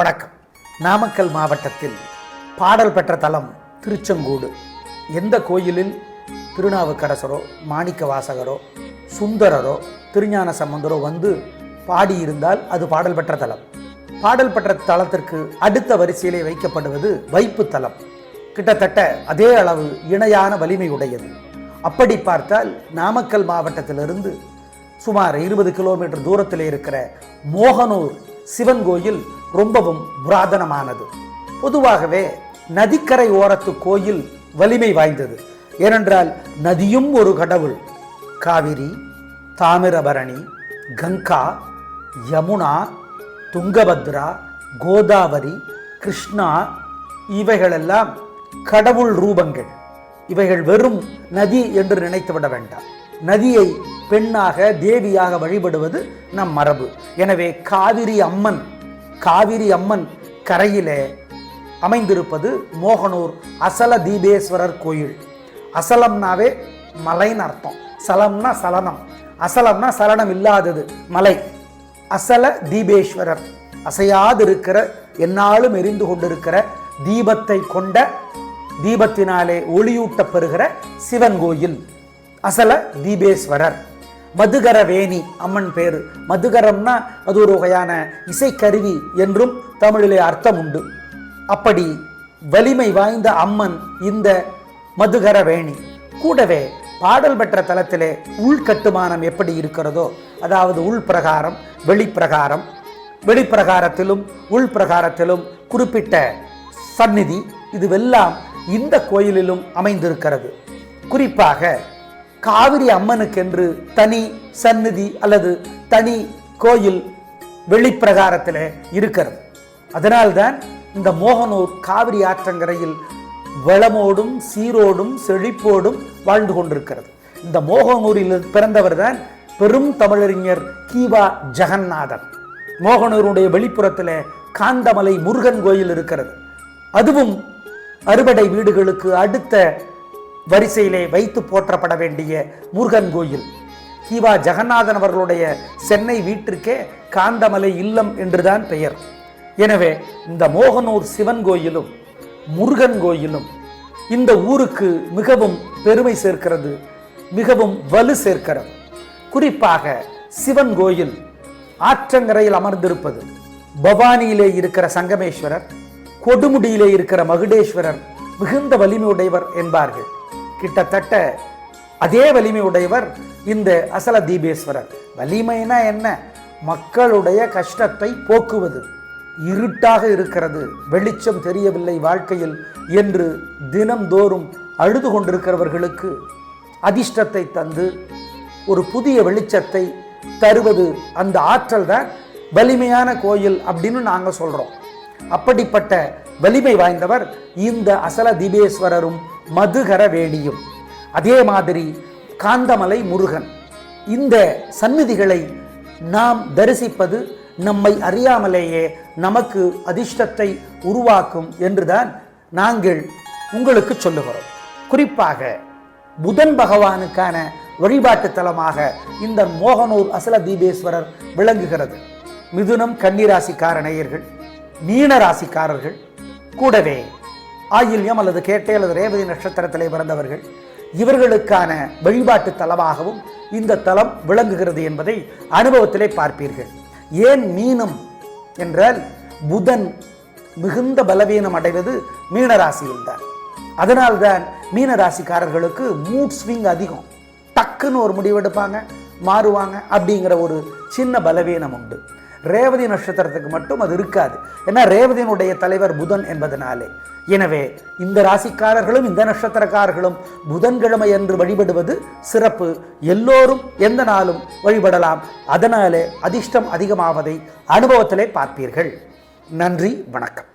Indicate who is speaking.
Speaker 1: வணக்கம். நாமக்கல் மாவட்டத்தில் பாடல் பெற்ற தலம் திருச்செங்கூடு. எந்த கோயிலில்? திருநாவுக்கரசரோ மாணிக்க வாசகரோ சுந்தரரோ திருஞான சம்பந்தரோ வந்து பாடியிருந்தால் அது பாடல் பெற்ற தலம். பாடல் பெற்ற தலத்திற்கு அடுத்த வரிசையிலே வைக்கப்படுவது வைப்பு தலம். கிட்டத்தட்ட அதே அளவு இணையான வலிமை உடையது. அப்படி பார்த்தால் நாமக்கல் மாவட்டத்திலிருந்து சுமார் இருபது கிலோமீட்டர் தூரத்தில் இருக்கிற மோகனூர் சிவன் கோயில் ரொம்பவும் புராதனமானது. பொதுவாகவே நதிக்கரை ஓரத்து கோயில் வலிமை வாய்ந்தது. ஏனென்றால் நதியும் ஒரு கடவுள். காவிரி தாமிரபரணி கங்கா யமுனா துங்கபத்ரா கோதாவரி கிருஷ்ணா இவைகளெல்லாம் கடவுள் ரூபங்கள். இவைகள் வெறும் நதி என்று நினைத்துவிட வேண்டாம். நதியை பெண்ணாக தேவியாக வழிபடுவது நம் மரபு. எனவே காவிரி அம்மன் காவிரி அம்மன் கரையிலே அமைந்திருப்பது மோகனூர் அசல தீபேஸ்வரர் கோயில். அசலம்னாவே மலைன்னு அர்த்தம். சலம்னா சலனம். அசலம்னா சலனம் இல்லாதது மலை. அசல தீபேஸ்வரர். அசையாதிருக்கிற என்னாலும் எரிந்து கொண்டிருக்கிற தீபத்தை கொண்ட தீபத்தினாலே ஒளியூட்டப் பெறுகிற சிவன் கோயில். அசல தீபேஸ்வரர். மதுகர வேணி அம்மன் பேர். மதுகரம்னா அது ஒரு வகையான இசைக்கருவி என்றும் தமிழிலே அர்த்தம் உண்டு அப்படி வலிமை வாய்ந்த அம்மன் இந்த மதுகர வேணி கூடவே பாடல் பெற்ற தளத்திலே உள்கட்டுமானம் எப்படி இருக்கிறதோ அதாவது உள்பிரகாரம் வெளிப்பிரகாரம் வெளிப்பிரகாரத்திலும் உள்பிரகாரத்திலும் குறிப்பிட்ட சந்நிதி இதுவெல்லாம் இந்த கோயிலிலும் அமைந்திருக்கிறது. குறிப்பாக காவிரி அம்மனுக்கென்று தனி சந்நிதி அல்லது தனி கோயில் வெளிப்பிரகாரத்தில் இருக்கிறது. அதனால்தான் இந்த மோகனூர் காவிரி ஆற்றங்கரையில் வளமோடும் சீரோடும் செழிப்போடும் வாழ்ந்து கொண்டிருக்கிறது. இந்த மோகனூரில் பிறந்தவர் தான் பெரும் தமிழறிஞர் கீவா ஜெகநாதன். மோகனூருடைய வெளிப்புறத்தில் காந்தமலை முருகன் கோயில் இருக்கிறது. அதுவும் அறுபடை வீடுகளுக்கு அடுத்த வரிசையிலே வைத்து போற்றப்பட வேண்டிய முருகன் கோயில். கிவா ஜெகநாதன் அவர்களுடைய சென்னை வீட்டிற்கே காந்தமலை இல்லம் என்றுதான் பெயர். எனவே இந்த மோகனூர் சிவன் கோயிலும் முருகன் கோயிலும் இந்த ஊருக்கு மிகவும் பெருமை சேர்க்கிறது மிகவும் வலு சேர்க்கிறது. குறிப்பாக சிவன் கோயில் ஆற்றங்கரையில் அமர்ந்திருப்பது பவானியிலே இருக்கிற சங்கமேஸ்வரர் கொடுமுடியிலே இருக்கிற மகுடேஸ்வரர் மிகுந்த வலிமையுடையவர் என்பார்கள். கிட்டத்தட்ட அதே வலிமை உடையவர் இந்த அசல தீபேஸ்வரர். வலிமைனா என்ன? மக்களுடைய கஷ்டத்தை போக்குவது. இருட்டாக இருக்கிறது. வெளிச்சம் தெரியவில்லை வாழ்க்கையில் என்று தினம்தோறும் அழுது கொண்டிருக்கிறவர்களுக்கு அதிர்ஷ்டத்தை தந்து ஒரு புதிய வெளிச்சத்தை தருவது அந்த ஆற்றல் தான் வலிமையான கோயில் அப்படின்னு நாங்கள் சொல்கிறோம் அப்படிப்பட்ட வலிமை வாய்ந்தவர் இந்த அசல தீபேஸ்வரரும் மதுகர வேணியும். அதே மாதிரி காந்தமலை முருகன். இந்த சந்நிதிகளை நாம் தரிசிப்பது நம்மை அறியாமலேயே நமக்கு அதிர்ஷ்டத்தை உருவாக்கும் என்றுதான் நாங்கள் உங்களுக்கு சொல்லுகிறோம். குறிப்பாக புதன் பகவானுக்கான வழிபாட்டு தலமாக இந்த மோகனூர் அசல தீபேஸ்வரர் விளங்குகிறது. மிதுனம் கன்னிராசிக்கார நேயர்கள் மீன ராசிக்காரர்கள் கூடவே ஆயில்யம் அல்லது கேட்டே அல்லது ரேவதி நட்சத்திரத்திலே பிறந்தவர்கள் இவர்களுக்கான வழிபாட்டு தலமாகவும் இந்த தலம் விளங்குகிறது என்பதை அனுபவத்திலே பார்ப்பீர்கள். ஏன் மீனம் என்றால் புதன் மிகுந்த பலவீனம் அடைவது மீனராசியில்தான். அதனால்தான் மீனராசிக்காரர்களுக்கு மூட் ஸ்விங் அதிகம். டக்குன்னு ஒரு முடிவெடுப்பாங்க மாறுவாங்க அப்படிங்கிற ஒரு சின்ன பலவீனம் உண்டு. ரேவதி நட்சத்திரத்துக்கு மட்டும் அது இருக்காது. ஏன்னா ரேவதியினுடைய தலைவர் புதன் என்பதனாலே. எனவே இந்த ராசிக்காரர்களும் இந்த நட்சத்திரக்காரர்களும் புதன்கிழமை என்று வழிபடுவது சிறப்பு. எல்லோரும் எந்த நாளும் வழிபடலாம். அதனாலே அதிர்ஷ்டம் அதிகமாவதை அனுபவத்திலே பார்ப்பீர்கள். நன்றி வணக்கம்.